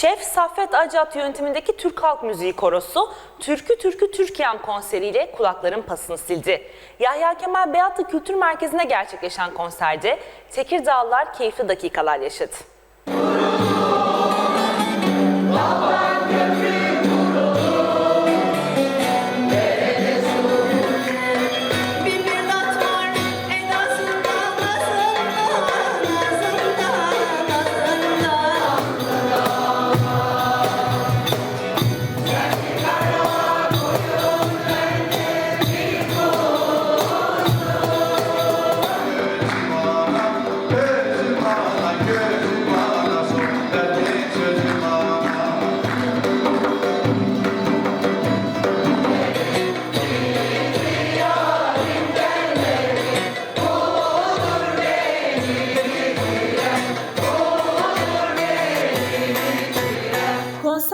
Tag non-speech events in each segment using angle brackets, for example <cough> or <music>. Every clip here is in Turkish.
Şef Saffet Acat yönetimindeki Türk Halk Müziği Korosu Türkü Türkü Türkiye'm konseriyle kulakların pasını sildi. Yahya Kemal Beyatlı Kültür Merkezi'nde gerçekleşen konserde Tekirdağlılar keyifli dakikalar yaşadı.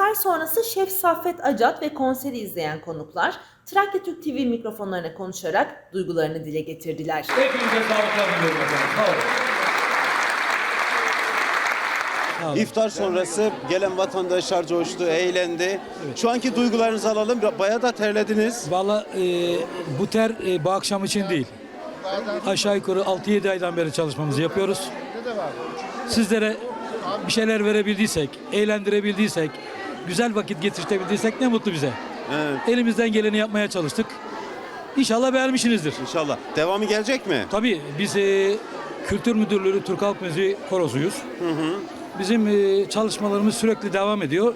Konser sonrası Şef Saffet Acat ve konseri izleyen konuklar Trakya Türk TV mikrofonlarına konuşarak duygularını dile getirdiler. Hepinize sağlıklar diliyorum efendim. Sağ olun. İftar sonrası gelen vatandaşlar coştu, eğlendi. Şu anki duygularınızı alalım. Bayağı da terlediniz. Valla e, bu ter e, bu akşam için değil. Aşağı yukarı 6-7 aydan beri çalışmamızı yapıyoruz. Sizlere bir şeyler verebildiysek, eğlendirebildiysek, güzel vakit geçirtebildiysek ne mutlu bize. Evet, Elimizden geleni yapmaya çalıştık. İnşallah beğenmişsinizdir. inşallah. Devamı gelecek mi? Tabii biz e, Kültür Müdürlüğü Türk Halk Müziği Korosuyuz. Bizim e, çalışmalarımız sürekli devam ediyor.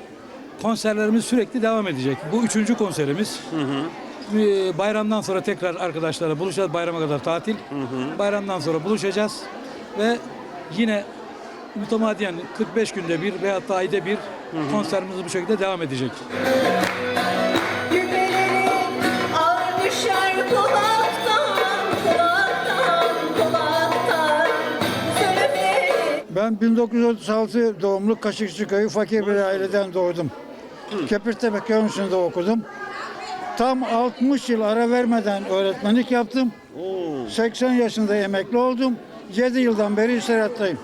Konserlerimiz sürekli devam edecek. Bu üçüncü konserimiz. E, bayramdan sonra tekrar arkadaşlarla buluşacağız. Bayrama kadar tatil. Bayramdan sonra buluşacağız. Ve yine mütemadiyen 45 günde bir veyahut da ayda bir konserimiz bu şekilde devam edecek. Kulaktan, kulaktan, kulaktan. Ben 1936 doğumlu Kaşıkçı Köyü fakir bir aileden doğdum. Kepirtepe Köyü'nde okudum. Tam 60 yıl ara vermeden öğretmenlik yaptım. 80 yaşında emekli oldum. 7 yıldan beri istirahattayım.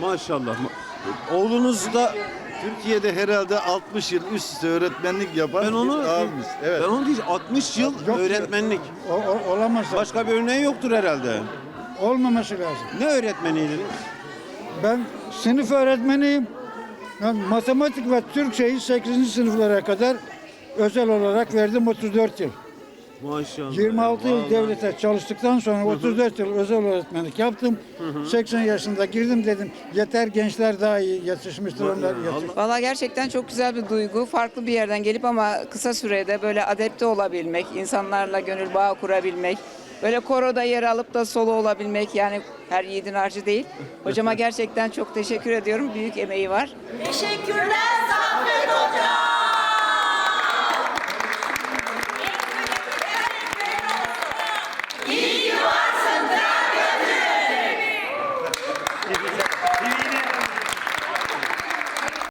Maşallah. Ma- Oğlunuz da Türkiye'de herhalde 60 yıl üst üste öğretmenlik yapan ben onu bir abimiz. Evet. ben onu diyeceğim 60 yıl Yok, öğretmenlik. O, o- olamaz. Başka bir örneği yoktur herhalde. Olmaması lazım. Ne öğretmeniydiniz? Ben sınıf öğretmeniyim. Ben matematik ve Türkçeyi 8. sınıflara kadar özel olarak verdim 34 yıl. Maşallah. 26 yıl Vallahi. devlete çalıştıktan sonra 34 yıl özel öğretmenlik yaptım. 80 yaşında girdim dedim yeter gençler daha iyi yetişmiştir onlar. Valla gerçekten çok güzel bir duygu. Farklı bir yerden gelip ama kısa sürede böyle adapte olabilmek, insanlarla gönül bağı kurabilmek, böyle koroda yer alıp da solo olabilmek yani her yiğidin harcı değil. Hocama <laughs> gerçekten çok teşekkür ediyorum. Büyük emeği var. Teşekkürler Saffet Hoca.